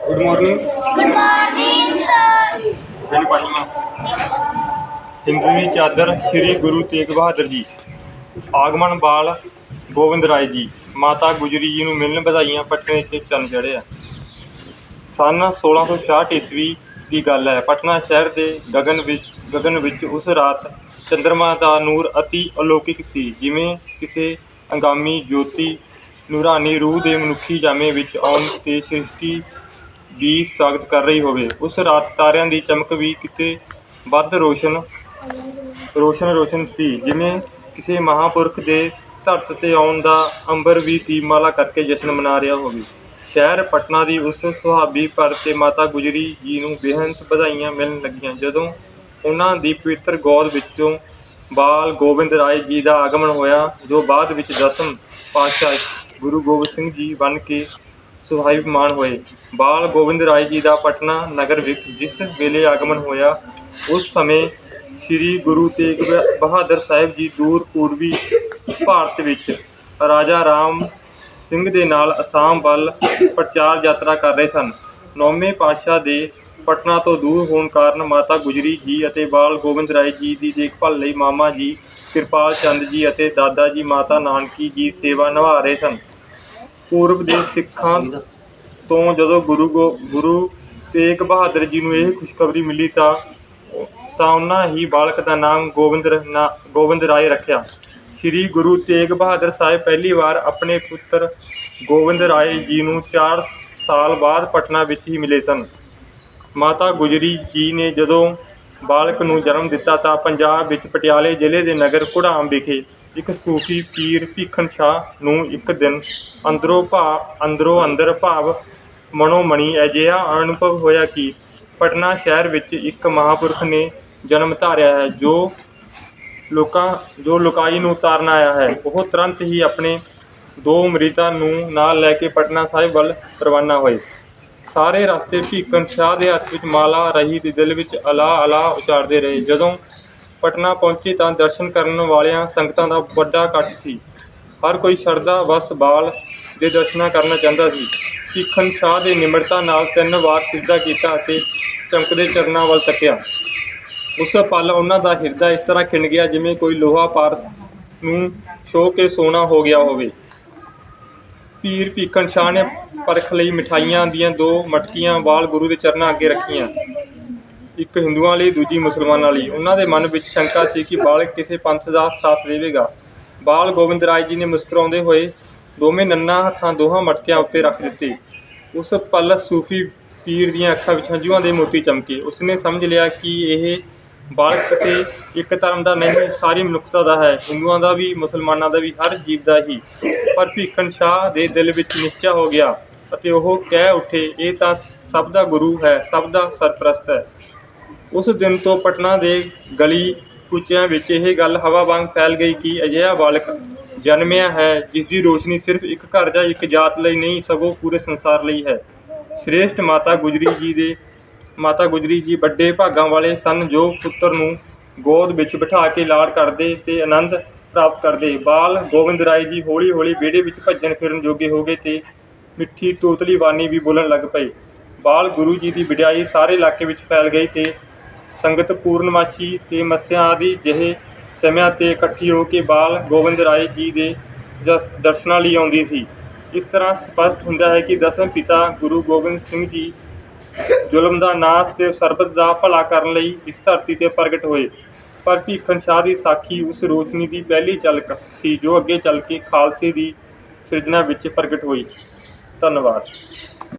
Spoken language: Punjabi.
Good morning good morning sir ਦਿਨ ਪੰਜਵਾਂ ਹਿੰਦੂਈ ਚਾਦਰ ਸ੍ਰੀ ਗੁਰੂ ਤੇਗ ਬਹਾਦਰ ਜੀ ਆਗਮਨ ਬਾਲ ਗੋਬਿੰਦ ਰਾਏ ਜੀ ਮਾਤਾ ਗੁਜਰੀ ਜੀ ਨੂੰ ਮਿਲਣ ਵਧਾਈਆਂ ਪਟਨੇ 'ਚ ਚੰਨ ਚੜ੍ਹਿਆ ਸਨ 1666 ਈਸਵੀ ਦੀ ਗੱਲ ਹੈ ਪਟਨਾ ਸ਼ਹਿਰ ਦੇ ਗਗਨ ਵਿੱਚ ਗਗਨ ਵਿੱਚ ਉਸ ਰਾਤ ਚੰਦਰਮਾ ਦਾ ਨੂਰ ਅਤੀ ਅਲੌਕਿਕ ਸੀ ਜਿਵੇਂ ਕਿਸੇ ਅੰਗਾਮੀ ਜੋਤੀ ਨੂਰਾਨੀ ਰੂਹ ਦੇ ਮਨੁੱਖੀ ਜਾਮੇ ਵਿੱਚ ਆਉਣ ਤੇ ਸ੍ਰਿਸ਼ਟੀ ਦੀ ਸਵਾਗਤ ਕਰ ਰਹੀ ਹੋਵੇ। ਉਸ ਰਾਤ ਤਾਰਿਆਂ ਦੀ ਚਮਕ ਵੀ ਕਿਤੇ ਵੱਧ ਰੋਸ਼ਨ ਰੋਸ਼ਨ ਰੋਸ਼ਨ ਸੀ। ਜਿਵੇਂ ਕਿਸੇ ਮਹਾਪੁਰਖ ਦੇ ਧਰਤ ਤੇ ਆਉਣ ਦਾ ਅੰਬਰ ਵੀ ਦੀਪਮਾਲਾ ਕਰਕੇ ਜਸ਼ਨ ਮਨਾ ਰਿਹਾ ਹੋਵੇ। ਸ਼ਹਿਰ ਪਟਨਾ ਦੀ ਉਸ ਸੁਹਾਬੀ ਪਰ ਤੇ ਮਾਤਾ ਗੁਜਰੀ ਜੀ ਨੂੰ ਬੇਹੰਤ ਵਧਾਈਆਂ ਮਿਲਣ ਲੱਗੀਆਂ। ਜਦੋਂ ਉਹਨਾਂ ਦੀ ਪਵਿੱਤਰ ਗੋਦ ਵਿੱਚੋਂ ਬਾਲ ਗੋਬਿੰਦ ਰਾਏ ਜੀ ਦਾ ਆਗਮਨ ਹੋਇਆ, ਜੋ ਬਾਅਦ ਵਿੱਚ ਦਸਮ ਪਾਤਸ਼ਾਹ ਗੁਰੂ ਗੋਬਿੰਦ ਸਿੰਘ ਜੀ ਬਣ ਕੇ ਸੁਹਾਈਮਾਨ ਹੋਏ। ਬਾਲ ਗੋਬਿੰਦ ਰਾਏ ਜੀ ਦਾ ਪਟਨਾ ਨਗਰ ਵਿੱਚ ਜਿਸ ਵੇਲੇ ਆਗਮਨ ਹੋਇਆ, ਉਸ ਸਮੇਂ ਸ੍ਰੀ ਗੁਰੂ ਤੇਗ ਬਹਾਦਰ ਸਾਹਿਬ ਜੀ ਦੂਰ ਪੂਰਬੀ ਭਾਰਤ ਵਿੱਚ ਰਾਜਾ ਰਾਮ ਸਿੰਘ ਦੇ ਨਾਲ ਅਸਾਮ ਵੱਲ ਪ੍ਰਚਾਰ ਯਾਤਰਾ ਕਰ ਰਹੇ ਸਨ। ਨੌਵੇਂ ਪਾਤਸ਼ਾਹ ਦੇ ਪਟਨਾ ਤੋਂ ਦੂਰ ਹੋਣ ਕਾਰਨ ਮਾਤਾ ਗੁਜਰੀ ਜੀ ਅਤੇ ਬਾਲ ਗੋਬਿੰਦ ਰਾਏ ਜੀ ਦੀ ਦੇਖਭਾਲ ਲਈ ਮਾਮਾ ਜੀ ਕਿਰਪਾਲ ਚੰਦ ਜੀ ਅਤੇ ਦਾਦਾ ਜੀ ਮਾਤਾ ਨਾਨਕੀ ਜੀ ਸੇਵਾ ਨਿਭਾ ਰਹੇ ਸਨ। ਪੂਰਬ ਦੇ ਸਿੱਖਾਂ ਤੋਂ ਜਦੋਂ ਗੁਰੂ ਗੋ, ਗੁਰੂ ਤੇਗ ਬਹਾਦਰ ਜੀ ਨੂੰ ਇਹ ਖੁਸ਼ਖਬਰੀ ਮਿਲੀ ਤਾਂ ਤਾਂ ਉਹਨਾਂ ਹੀ ਬਾਲਕ ਦਾ ਨਾਮ ਗੋਬਿੰਦ ਰ- ਨਾ- ਗੋਬਿੰਦ ਰਾਏ ਰੱਖਿਆ। ਸ੍ਰੀ ਗੁਰੂ ਤੇਗ ਬਹਾਦਰ ਸਾਹਿਬ ਪਹਿਲੀ ਵਾਰ ਆਪਣੇ ਪੁੱਤਰ ਗੋਬਿੰਦ ਰਾਏ ਜੀ ਨੂੰ 4 ਸਾਲ ਬਾਅਦ ਪਟਨਾ ਵਿੱਚ ਹੀ ਮਿਲੇ ਸਨ। ਮਾਤਾ ਗੁਜਰੀ ਜੀ ਨੇ ਜਦੋਂ ਬਾਲਕ ਨੂੰ ਜਨਮ ਦਿੱਤਾ ਤਾਂ ਪੰਜਾਬ ਵਿੱਚ ਪਟਿਆਲੇ ਜ਼ਿਲ੍ਹੇ ਦੇ ਨਗਰ ਘੁੜਾਮ ਵਿਖੇ ਇੱਕ ਸੂਫੀ ਪੀਰ ਭੀਖਣ ਸ਼ਾਹ ਨੂੰ ਇੱਕ ਦਿਨ ਅੰਦਰੋਂ ਭਾ, ਅੰਦਰੋਂ ਅੰਦਰ ਭਾਵ ਮਨੋਮਣੀ ਅਜਿਹਾ ਅਨੁਭਵ ਹੋਇਆ ਕਿ ਪਟਨਾ ਸ਼ਹਿਰ ਵਿੱਚ ਇੱਕ ਮਹਾਪੁਰਖ ਨੇ ਜਨਮ ਧਾਰਿਆ ਹੈ, ਜੋ ਲੋਕਾਂ, ਜੋ ਲੁਕਾਈ ਨੂੰ ਉਤਾਰਨ ਆਇਆ ਹੈ। ਉਹ ਤੁਰੰਤ ਹੀ ਆਪਣੇ ਦੋ ਮਰੀਦਾਂ ਨੂੰ ਨਾਲ ਲੈ ਕੇ ਪਟਨਾ ਸਾਹਿਬ ਵੱਲ ਰਵਾਨਾ ਹੋਏ। ਸਾਰੇ ਰਸਤੇ ਭੀਕਨ ਸ਼ਾਹ ਦੇ ਹੱਥ ਵਿੱਚ ਮਾਲਾ ਰਹੀ ਦੇ ਦਿਲ ਵਿੱਚ ਅਲਾ ਅਲਾ ਉਚਾਰਦੇ ਰਹੇ। ਜਦੋਂ ਪਟਨਾ ਪਹੁੰਚੇ ਤਾਂ ਦਰਸ਼ਨ ਕਰਨ ਵਾਲਿਆਂ ਸੰਗਤਾਂ ਦਾ ਵੱਡਾ ਇਕੱਠ ਸੀ। ਹਰ ਕੋਈ ਸ਼ਰਧਾ ਵਸ ਬਾਲ ਦੇ ਦਰਸ਼ਨਾਂ ਕਰਨਾ ਚਾਹੁੰਦਾ ਸੀ। ਭੀਖਨ ਸ਼ਾਹ ਦੇ ਨਿਮਰਤਾ ਨਾਲ ਤਿੰਨ ਵਾਰ ਸਿੱਧਾ ਕੀਤਾ ਅਤੇ ਚਮਕਦੇ ਚਰਨਾਂ ਵੱਲ ਤੱਕਿਆ। ਉਸ ਪਲ ਉਹਨਾਂ ਦਾ ਹਿਰਦਾ ਇਸ ਤਰ੍ਹਾਂ ਖਿੰਡ ਗਿਆ ਜਿਵੇਂ ਕੋਈ ਲੋਹਾ ਪਾਰ ਨੂੰ ਛੋਹ ਕੇ ਸੋਨਾ ਹੋ ਗਿਆ ਹੋਵੇ। ਪੀਰ ਭੀਖਨ ਸ਼ਾਹ ਨੇ ਪਰਖ ਲਈ ਮਿਠਾਈਆਂ ਦੀਆਂ ਦੋ ਮਟਕੀਆਂ ਵਾਲ ਗੁਰੂ ਦੇ ਚਰਨਾਂ ਅੱਗੇ ਰੱਖੀਆਂ। ਇੱਕ ਹਿੰਦੂਆਂ ਲਈ, ਦੂਜੀ ਮੁਸਲਮਾਨਾਂ ਲਈ। ਉਹਨਾਂ ਦੇ ਮਨ ਵਿੱਚ ਸ਼ੰਕਾ ਸੀ ਕਿ ਬਾਲ ਕਿਸੇ ਪੰਥ ਦਾ ਸਾਥ ਦੇਵੇਗਾ। ਬਾਲ ਗੋਬਿੰਦ ਰਾਏ ਜੀ ਨੇ ਮੁਸਕਰਾਉਂਦੇ ਹੋਏ ਦੋਵੇਂ ਨੰਨਾ ਹੱਥਾਂ ਦੋਹਾਂ ਮਟਕਿਆਂ ਉੱਤੇ ਰੱਖ ਦਿੱਤੇ। ਉਸ ਪਲ ਸੂਫੀ ਪੀਰ ਦੀਆਂ ਅੱਖਾਂ ਵਿੱਚ ਹੰਝੂਆਂ ਦੇ ਮੋਤੀ ਚਮਕੇ। ਉਸਨੇ ਸਮਝ ਲਿਆ ਕਿ ਇਹ ਬਾਲਕ ਤੇ ਇੱਕ ਧਰਮ ਦਾ ਨਹੀਂ ਸਾਰੀ ਮਨੁੱਖਤਾ ਦਾ ਹੈ। ਹਿੰਦੂਆਂ ਦਾ ਵੀ, ਮੁਸਲਮਾਨਾਂ ਦਾ ਵੀ, ਹਰ ਜੀਵ ਦਾ ਹੀ। ਪਰ ਭੀਖਣ ਸ਼ਾਹ ਦੇ ਦਿਲ ਵਿੱਚ ਨਿਸ਼ਚਾ ਹੋ ਗਿਆ ਅਤੇ ਉਹ ਕਹਿ ਉੱਠੇ, ਇਹ ਤਾਂ ਸਭ ਦਾ ਗੁਰੂ ਹੈ, ਸਭ ਦਾ ਸਰਪ੍ਰਸਤ ਹੈ। ਉਸ ਦਿਨ ਤੋਂ ਪਟਨਾ ਦੇ ਗਲੀ ਕੁਚਿਆਂ ਵਿੱਚ ਇਹ ਗੱਲ ਹਵਾ ਵਾਂਗ ਫੈਲ ਗਈ ਕਿ ਅਜਿਹਾ ਬਾਲਕ ਜਨਮਿਆ ਹੈ, ਜਿਸ ਦੀ ਰੋਸ਼ਨੀ ਸਿਰਫ ਇੱਕ ਘਰ ਜਾਂ ਇੱਕ ਜਾਤ ਲਈ ਨਹੀਂ, ਸਗੋਂ ਪੂਰੇ ਸੰਸਾਰ ਲਈ ਹੈ। ਸ਼੍ਰੇਸ਼ਟ ਮਾਤਾ ਗੁਜਰੀ ਜੀ ਦੇ ਮਾਤਾ ਗੁਜਰੀ ਜੀ ਵੱਡੇ ਭਾਗਾਂ ਵਾਲੇ ਸਨ ਜੋ ਪੁੱਤਰ ਨੂੰ ਗੋਦ ਵਿੱਚ ਬਿਠਾ ਕੇ ਲਾਡ ਕਰਦੇ ਤੇ ਆਨੰਦ ਪ੍ਰਾਪਤ ਕਰਦੇ। ਬਾਲ ਗੋਬਿੰਦ ਰਾਏ ਜੀ ਹੌਲੀ ਹੌਲੀ ਵਿਹੜੇ ਵਿੱਚ ਭੱਜਣ ਫਿਰਨ ਜੋਗੇ ਹੋ ਗਏ ਤੇ ਮਿੱਠੀ ਤੋਤਲੀ ਬਾਣੀ ਵੀ ਬੋਲਣ ਲੱਗ ਪਏ। ਬਾਲ ਗੁਰੂ ਜੀ ਦੀ ਵਡਿਆਈ ਸਾਰੇ ਇਲਾਕੇ ਵਿੱਚ ਫੈਲ ਗਈ ਤੇ ਸੰਗਤ ਪੂਰਨਮਾਸ਼ੀ ਤੇ ਮੱਸਿਆ ਆਦਿ ਜਿਹੇ ਸਮਿਆਂ ਤੇ ਇਕੱਠੀ ਹੋ ਕੇ ਬਾਲ ਗੋਬਿੰਦ ਰਾਏ ਜੀ ਦੇ ਦਰਸ਼ਨਾਂ ਲਈ ਆਉਂਦੀ ਸੀ। ਇਸ ਤਰ੍ਹਾਂ ਸਪਸ਼ਟ ਹੁੰਦਾ ਹੈ ਕਿ ਦਸਮ ਪਿਤਾ ਗੁਰੂ ਗੋਬਿੰਦ ਸਿੰਘ ਜੀ ਜ਼ੁਲਮ ਦਾ ਨਾਸ਼ ਤੇ ਸਰਬਤ ਦਾ ਭਲਾ ਕਰਨ ਲਈ ਇਸ ਧਰਤੀ ਤੇ ਪ੍ਰਗਟ ਹੋਏ। ਪਰ ਭੀਖਨ ਸ਼ਾਹ ਦੀ ਸਾਖੀ ਉਸ ਰੋਸ਼ਨੀ ਦੀ ਪਹਿਲੀ ਚਲਕ ਸੀ, ਜੋ ਅੱਗੇ ਚੱਲ ਕੇ ਖਾਲਸੇ ਦੀ ਸਿਰਜਣਾ ਵਿੱਚ ਪ੍ਰਗਟ ਹੋਈ। ਧੰਨਵਾਦ।